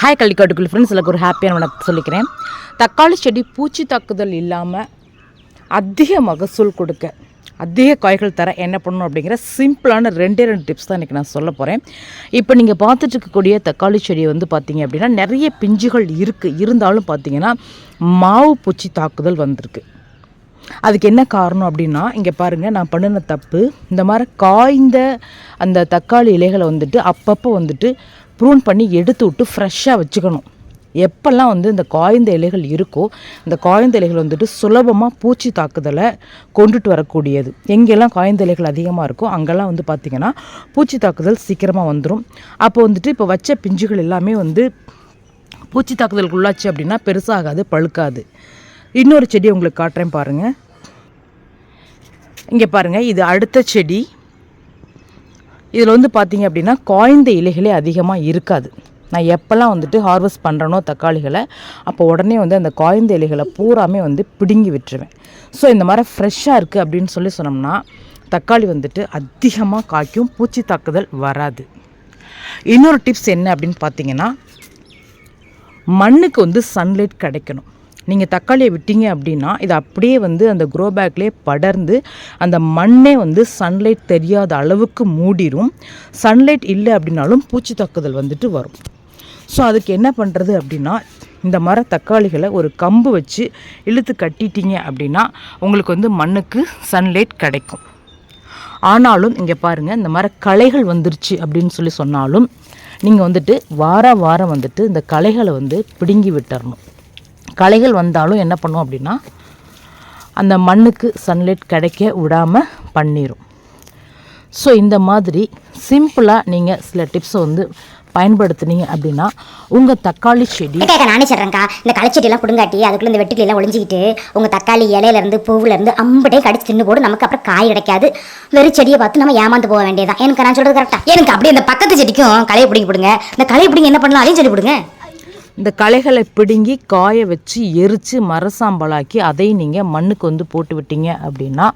Hi கள்ளிக்காட்டுக்குள் friends எனக்கு ஒரு ஹாப்பியான வணக்கம் சொல்லிக்கிறேன். தக்காளி செடி பூச்சி தாக்குதல் இல்லாமல் அதிக மகசூல் கொடுக்க அதிக காய்கள் தர என்ன பண்ணணும் அப்படிங்கிற சிம்பிளான ரெண்டே ரெண்டு டிப்ஸ் தான் இன்றைக்கி நான் சொல்ல போகிறேன் இப்போ நீங்கள் பார்த்துட்டு இருக்கக்கூடிய தக்காளி செடி வந்து பார்த்தீங்க அப்படின்னா நிறைய பிஞ்சுகள் இருக்குது இருந்தாலும் பார்த்தீங்கன்னா மாவு பூச்சி தாக்குதல் வந்திருக்கு. அதுக்கு என்ன காரணம் அப்படின்னா இங்கே பாருங்கள் நான் பண்ணின தப்பு. இந்த மாதிரி காய்ந்த அந்த தக்காளி இலைகளை வந்துட்டு அப்பப்போ வந்துட்டு ப்ரூன் பண்ணி எடுத்து விட்டு ஃப்ரெஷ்ஷாக வச்சுக்கணும். எப்பெல்லாம் வந்து இந்த காய்ந்த இலைகள் இருக்கோ இந்த காய்ந்த இலைகள் வந்துட்டு சுலபமாக பூச்சி தாக்குதலை கொண்டுட்டு வரக்கூடியது. எங்கெல்லாம் காய்ந்த இலைகள் அதிகமாக இருக்கோ அங்கெல்லாம் வந்து பார்த்திங்கன்னா பூச்சி தாக்குதல் சீக்கிரமாக வந்துடும் அப்போ வந்துட்டு இப்போ வச்ச பிஞ்சுகள் எல்லாமே வந்து பூச்சி தாக்குதலுக்கு உள்ளாச்சு அப்படின்னா பெருசாகாது பழுக்காது. இன்னொரு செடி உங்களுக்கு காட்டுறேன் பாருங்கள் இங்கே பாருங்கள் இது அடுத்த செடி. இதில் வந்து பார்த்தீங்க அப்படின்னா காய்ந்த இலைகளே அதிகமாக இருக்காது. நான் எப்போல்லாம் வந்துட்டு ஹார்வெஸ்ட் பண்ணுறனோ தக்காளிகளை அப்போ உடனே வந்து அந்த காய்ந்த இலைகளை பூராமே வந்து பிடுங்கி விட்டுருவேன். ஸோ இந்த மாதிரி ஃப்ரெஷ்ஷாக இருக்குது அப்படின்னு சொல்லி சொன்னோம்னா தக்காளி வந்துட்டு அதிகமாக காய்க்கும் பூச்சி தாக்குதல் வராது. இன்னொரு டிப்ஸ் என்ன அப்படின்னு பார்த்தீங்கன்னா மண்ணுக்கு வந்து சன்லைட் கிடைக்கணும். நீங்கள் தக்காளியை விட்டீங்க அப்படின்னா இது அப்படியே வந்து அந்த க்ரோ பேக்லேயே படர்ந்து அந்த மண்ணே வந்து சன்லைட் தெரியாத அளவுக்கு மூடிடும் சன்லைட் இல்லை அப்படின்னாலும் பூச்சி தாக்குதல் வந்துட்டு வரும். ஸோ அதுக்கு என்ன பண்ணுறது அப்படின்னா இந்த மர தக்காளிகளை ஒரு கம்பு வச்சு இழுத்து கட்டிட்டீங்க அப்படின்னா உங்களுக்கு வந்து மண்ணுக்கு சன்லைட் கிடைக்கும். ஆனாலும் இங்கே பாருங்கள் இந்த மர களைகள் வந்துருச்சு அப்படின்னு சொல்லி சொன்னாலும் நீங்கள் வந்துட்டு வார வாரம் வந்துட்டு இந்த களைகளை வந்து பிடுங்கி விட்டுறணும். களைகள் வந்தாலும் என்ன பண்ணும் அப்படின்னா அந்த மண்ணுக்கு சன்லைட் கிடைக்க விடாமல் பண்ணிடும் ஸோ இந்த மாதிரி சிம்பிளாக நீங்கள் சில டிப்ஸை வந்து பயன்படுத்துனீங்க அப்படின்னா உங்கள் தக்காளி செடி நானே சொல்கிறேன்க்கா இந்த களைச்செடியெல்லாம் கொடுங்காட்டி அதுக்குள்ள இந்த வெட்டுக்கிளெல்லாம் ஒளிஞ்சிக்கிட்டு உங்கள் தக்காளி இலையிலேருந்து பூவிலேருந்து அம்பட்டே கடிச்சு தின்னு போடு நமக்கு அப்புறம் காய் கிடைக்காது. வெறும் செடியை பார்த்து நம்ம ஏமாந்து போக வேண்டியதான் எனக்கு நான் சொல்கிறது கரெக்டாக எனக்கு அப்படியே இந்த பக்கத்து செடிக்கும் களையை பிடிங்கி பிடுங்க. இந்த களையை பிடிங்க என்ன பண்ணலாம்? அதையும் சொல்லி பிடுங்க இந்த களைகளை பிடுங்கி காய வச்சு எரித்து மரசாம்பலாக்கி அதையும் நீங்கள் மண்ணுக்கு வந்து போட்டு விட்டீங்க அப்படின்னா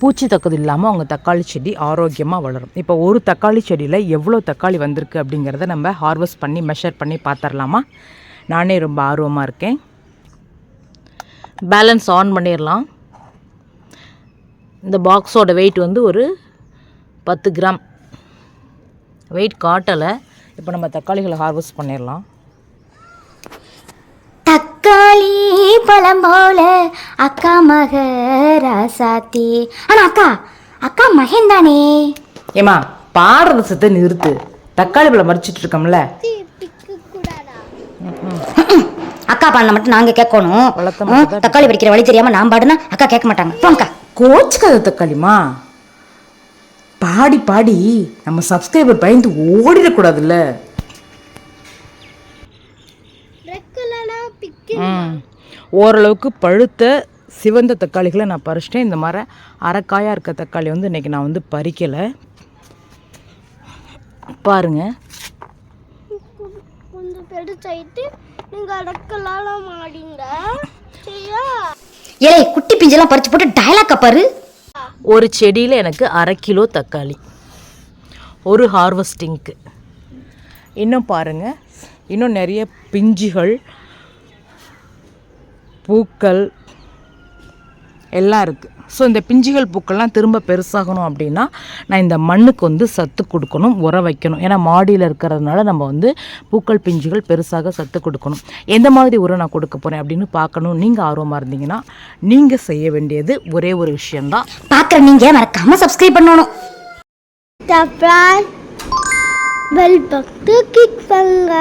பூச்சி தக்கது இல்லாமல் உங்கள் தக்காளி செடி ஆரோக்கியமாக வளரும். இப்போ ஒரு தக்காளி செடியில் எவ்வளோ தக்காளி வந்திருக்கு அப்படிங்கிறத நம்ம ஹார்வெஸ்ட் பண்ணி மெஷர் பண்ணி பார்த்துடலாமா நானே ரொம்ப ஆர்வமாக இருக்கேன். பேலன்ஸ் ஆன் பண்ணிடலாம் இந்த பாக்ஸோட வெயிட் வந்து ஒரு பத்து கிராம் வெயிட் காட்டலை. இப்போ நம்ம தக்காளிகளை ஹார்வெஸ்ட் பண்ணிடலாம் தக்காளி பழம் போல அக்கா மக ராசாத்தி ஆனா அக்கா அக்கா மகன் தானே? ஏமா பாடுறது சத்த நிறுத்து. தக்காளி பழம் மறிச்சிட்டு இருக்கோம்ல. அக்கா பாடின மட்டும் நாங்க கேட்கணும். தக்காளி பிடிக்கிற வழி தெரியாம நான் பாடுனா அக்கா கேட்க மாட்டாங்க. போங்கக்கா கோச்சுக்காத தக்காளிமா பாடி பாடி நம்ம சப்ஸ்கிரைபர் பயந்து ஓடிடக்கூடாதுல்ல. ஓரளவுக்கு பழுத்த சிவந்த தக்காளிகளை நான் பறிச்சிட்டேன். இந்த மாதிரி அரைக்காயாக இருக்க தக்காளி வந்து இன்றைக்கி நான் வந்து பறிக்கலை. பாருங்க. கொஞ்சம் பெருசாயிட்டு நீங்க அடக்கலாம் மாடிங்க. சரியா? ஏய் குட்டி பிஞ்செல்லாம் பறிச்சு போட்டு டயலாக்கா பாரு. ஒரு செடியில் எனக்கு அரை கிலோ தக்காளி. ஒரு ஹார்வெஸ்டிங்க்கு இன்னும் பாருங்கள் இன்னும் நிறைய பிஞ்சுகள். பூக்கள் எல்லாம் இருக்குது ஸோ இந்த பிஞ்சுகள் பூக்கள்லாம் திரும்ப பெருசாகணும் அப்படின்னா நான் இந்த மண்ணுக்கு வந்து சத்து கொடுக்கணும் உர வைக்கணும். ஏன்னா மாடியில் இருக்கிறதுனால நம்ம வந்து பூக்கள் பிஞ்சுகள் பெருசாக சத்து கொடுக்கணும். எந்த மாதிரி உரம் நான் கொடுக்க போகிறேன் அப்படின்னு பார்க்கணும். நீங்கள் ஆர்வமாக இருந்தீங்கன்னா நீங்கள் செய்ய வேண்டியது ஒரே ஒரு விஷயந்தான் பாக்குற நீங்க மறக்காம சப்ஸ்கிரைப் பண்ணணும். கிளிக் பண்ணுங்க.